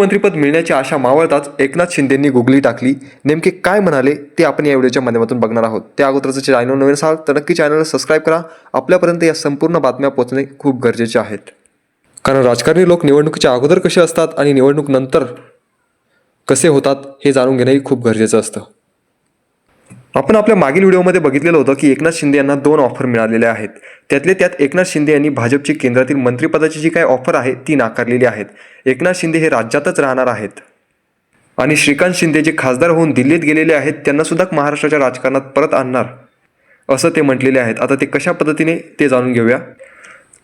मुख्यमंत्रीपद मिळण्याची आशा मावळताच एकनाथ शिंदेंनी गुगली टाकली. नेमके काय म्हणाले ते आपण या व्हिडिओच्या माध्यमातून बघणार आहोत. त्या अगोदरचं चॅनल नवीन असाल तर नक्की चॅनलला सबस्क्राईब करा. आपल्यापर्यंत या संपूर्ण बातम्या पोहोचणे खूप गरजेचे आहेत. कारण राजकारणी लोक निवडणुकीच्या अगोदर कसे असतात आणि निवडणूक नंतर कसे होतात हे जाणून घेणंही खूप गरजेचं असतं. आपण आपल्या मागील व्हिडिओमध्ये बघितलेलं होतं की एकनाथ शिंदे यांना दोन ऑफर मिळालेले आहेत. त्यातले त्यात एकनाथ शिंदे यांनी भाजपची केंद्रातील मंत्रिपदाची जी काही ऑफर आहे ती नाकारलेली आहेत. एकनाथ शिंदे हे राज्यातच राहणार आहेत. आणि श्रीकांत शिंदे जे खासदार होऊन दिल्लीत गेलेले आहेत त्यांना सुद्धा महाराष्ट्राच्या राजकारणात परत आणणार असं ते म्हटलेले आहेत. आता ते कशा पद्धतीने ते जाणून घेऊया.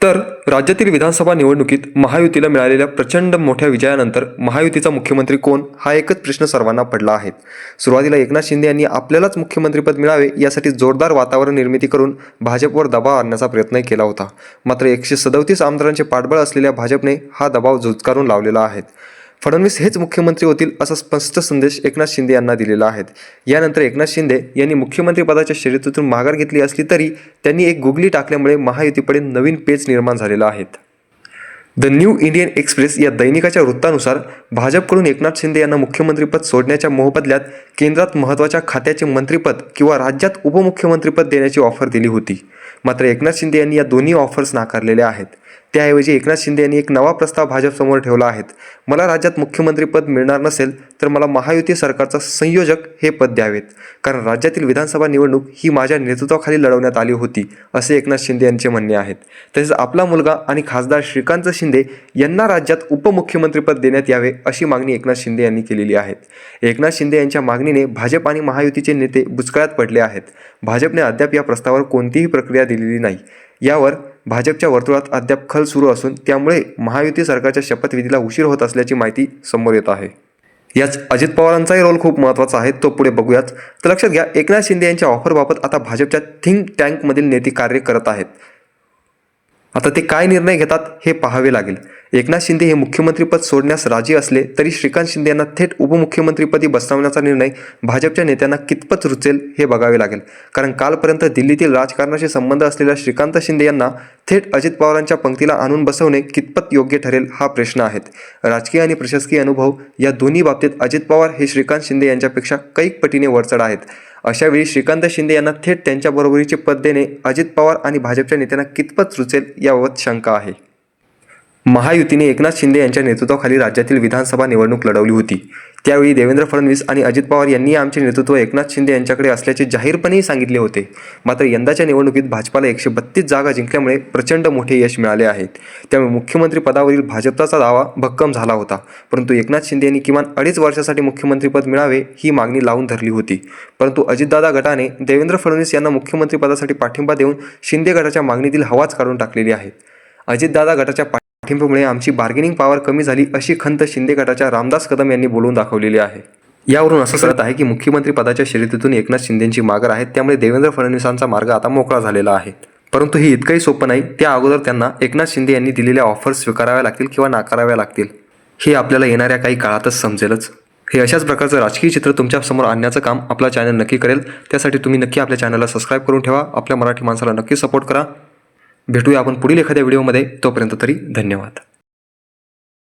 तर राज्यातील विधानसभा निवडणुकीत महायुतीला मिळालेल्या प्रचंड मोठ्या विजयानंतर महायुतीचा मुख्यमंत्री कोण हा एकच प्रश्न सर्वांना पडला आहे. सुरुवातीला एकनाथ शिंदे यांनी आपल्यालाच मुख्यमंत्रीपद मिळावे यासाठी जोरदार वातावरण निर्मिती करून भाजपवर दबाव आणण्याचा प्रयत्नही केला होता. मात्र एकशे सदोतीस आमदारांचे पाठबळ असलेल्या भाजपने हा दबाव झुजकारून लावलेला आहे. फडणवीस हेच मुख्यमंत्री होतील असा स्पष्ट संदेश एकनाथ शिंदे यांना दिलेला आहे. यानंतर एकनाथ शिंदे यांनी मुख्यमंत्रीपदाच्या शर्यतीतून माघार घेतली असली तरी त्यांनी एक गुगली टाकल्यामुळे महायुतीकडे नवीन पेच निर्माण झालेला आहे. द न्यू इंडियन एक्सप्रेस या दैनिकाच्या वृत्तानुसार भाजपकडून एकनाथ शिंदे यांना मुख्यमंत्रीपद सोडण्याच्या मोहबदल्यात केंद्रात महत्त्वाच्या खात्याचे मंत्रिपद किंवा राज्यात उपमुख्यमंत्रीपद देण्याची ऑफर दिली होती. मात्र एकनाथ शिंदे यांनी या दोन्ही ऑफर्स नाकारलेल्या आहेत. त्याऐवजी एकनाथ शिंदे यांनी एक नवा प्रस्ताव भाजपसमोर ठेवला आहे. मला राज्यात मुख्यमंत्रीपद मिळणार नसेल तर मला महायुती सरकारचा संयोजक हे पद द्यावेत. कारण राज्यातील विधानसभा निवडणूक ही माझ्या नेतृत्वाखाली लढवण्यात आली होती असे एकनाथ शिंदे यांचे म्हणणे आहेत. तसेच आपला मुलगा आणि खासदार श्रीकांत शिंदे यांना राज्यात उपमुख्यमंत्रीपद देण्यात यावे अशी मागणी एकनाथ शिंदे यांनी केलेली आहे. एकनाथ शिंदे यांच्या मागणीने भाजप आणि महायुतीचे नेते बुचकळ्यात पडले आहेत. भाजपने अद्याप या प्रस्तावावर कोणतीही प्रक्रिया दिलेली नाही. यावर भाजपच्या वर्तुळात अद्याप खल सुरू असून त्यामुळे महायुती सरकारच्या शपथविधीला उशीर होत असल्याची माहिती समोर येत आहे. याच अजित पवारांचाही रोल खूप महत्त्वाचा आहे तो पुढे बघूयाच तर लक्षात घ्या एकनाथ शिंदे यांच्या ऑफरबाबत आता भाजपच्या थिंक टँकमधील नेते कार्य करत आहेत. आता ते काय निर्णय घेतात हे पाहावे लागेल. एकनाथ शिंदे हे मुख्यमंत्रीपद सोडण्यास राजी असले तरी श्रीकांत शिंदे यांना थेट उपमुख्यमंत्रीपदी बसवण्याचा निर्णय भाजपच्या नेत्यांना कितपत रुचेल हे बघावे लागेल. कारण कालपर्यंत दिल्लीतील राजकारणाशी संबंध असलेल्या श्रीकांत शिंदे यांना थेट अजित पवारांच्या पंक्तीला आणून बसवणे कितपत योग्य ठरेल हा प्रश्न आहे राजकीय आणि प्रशासकीय अनुभव या दोन्ही बाबतीत अजित पवार हे श्रीकांत शिंदे यांच्यापेक्षा कैक पटीने वरचढ आहेत. अशावेळी श्रीकांत शिंदे यांना थेट त्यांच्या बरोबरीचे पद देणे अजित पवार आणि भाजपच्या नेत्यांना कितपत रुचेल याबाबत शंका आहे. महायुतीने एकनाथ शिंदे यांच्या नेतृत्वाखाली राज्यातील विधानसभा निवडणूक लढवली होती. त्यावेळी देवेंद्र फडणवीस आणि अजित पवार यांनी आमचे नेतृत्व एकनाथ शिंदे यांच्याकडे असल्याचे जाहीरपणेही सांगितले होते. मात्र यंदाच्या निवडणुकीत भाजपाला एकशे बत्तीस जागा जिंकल्यामुळे प्रचंड मोठे यश मिळाले आहेत. त्यामुळे मुख्यमंत्री पदावरील भाजपचा दावा भक्कम झाला होता. परंतु एकनाथ शिंदे यांनी किमान अडीच वर्षासाठी मुख्यमंत्रीपद मिळावे ही मागणी लावून धरली होती. परंतु अजितदादा गटाने देवेंद्र फडणवीस यांना मुख्यमंत्रीपदासाठी पाठिंबा देऊन शिंदे गटाच्या मागणीतील हवाच काढून टाकलेली आहे. अजितदादा गटाच्या पाठिंब्यामुळे आमची बार्गेनिंग पॉवर कमी झाली अशी खंत शिंदे गटाच्या रामदास कदम यांनी बोलून दाखवलेली आहे. यावरून असं कळत आहे की मुख्यमंत्री पदाच्या शर्यतीतून एकनाथ शिंदेची मागर आहे त्यामुळे देवेंद्र फडणवीसांचा मार्ग आता मोकळा झालेला आहे. परंतु हे इतकंही सोपं नाही त्या अगोदर त्यांना एकनाथ शिंदे यांनी दिलेल्या ऑफर्स स्वीकाराव्या लागतील किंवा नाकाराव्या लागतील हे आपल्याला येणाऱ्या काही काळातच समजेलच. हे अशाच प्रकारचं राजकीय चित्र तुमच्यासमोर आणण्याचं काम आपला चॅनल नक्की करेल त्यासाठी तुम्ही नक्की आपल्या चॅनलला सबस्क्राईब करून ठेवा आपल्या मराठी माणसाला नक्की सपोर्ट करा. भेटूया आपण पुढील एखाद्या व्हिडिओमध्ये. तोपर्यंत तरी धन्यवाद.